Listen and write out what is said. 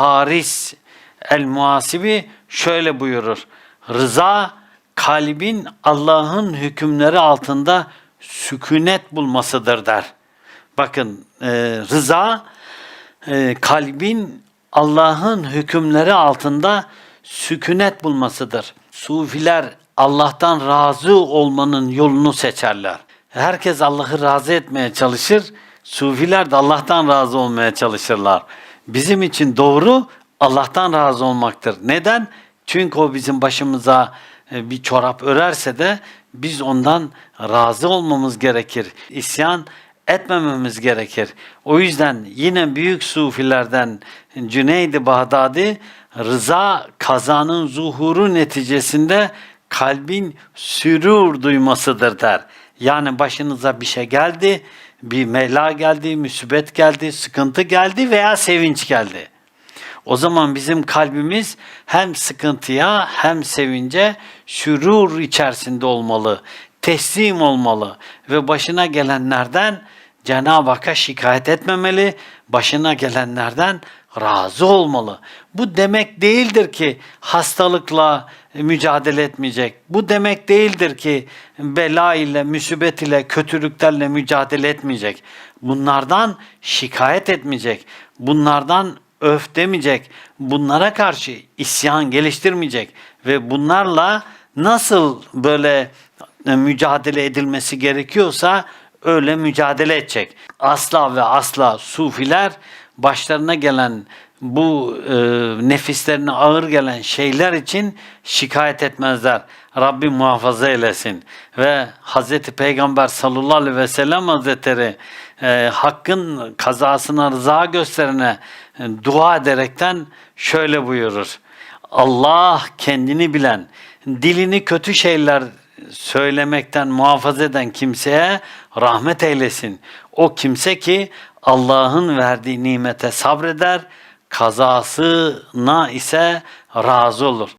Haris el Muhasibi şöyle buyurur. Rıza kalbin Allah'ın hükümleri altında sükunet bulmasıdır der. Bakın e, rıza e, kalbin Allah'ın hükümleri altında sükunet bulmasıdır. Sufiler Allah'tan razı olmanın yolunu seçerler. Herkes Allah'ı razı etmeye çalışır. Sufiler de Allah'tan razı olmaya çalışırlar. Bizim için doğru Allah'tan razı olmaktır. Neden? Çünkü o bizim başımıza e, bir çorap örerse de biz ondan razı olmamız gerekir. İsyan etmememiz gerekir. O yüzden yine büyük sufilerden Cüneyd-i Bağdadi rıza kazanın zuhuru neticesinde kalbin sürur duymasıdır der. Yani başınıza bir şey geldi, bir mela geldi, müsibet geldi, sıkıntı geldi veya sevinç geldi. O zaman bizim kalbimiz hem sıkıntıya hem sevince şürur içerisinde olmalı, teslim olmalı ve başına gelenlerden Cenab-ı Hakk'a şikayet etmemeli, başına gelenlerden razı olmalı. Bu demek değildir ki hastalıkla mücadele etmeyecek. Bu demek değildir ki bela ile, musibet ile, kötülüklerle mücadele etmeyecek. Bunlardan şikayet etmeyecek. Bunlardan öf demeyecek. Bunlara karşı isyan geliştirmeyecek ve bunlarla nasıl böyle e, mücadele edilmesi gerekiyorsa öyle mücadele edecek. Asla ve asla sufiler başlarına gelen bu e, nefislerine ağır gelen şeyler için şikayet etmezler. Rabbim muhafaza eylesin. Ve Hazreti Peygamber sallallahu aleyhi ve sellem Hazretleri e, hakkın kazasına rıza gösterene e, dua ederekten şöyle buyurur. Allah kendini bilen, dilini kötü şeyler söylemekten muhafaza eden kimseye rahmet eylesin. O kimse ki Allah'ın verdiği nimete sabreder, kazasına ise razı olur.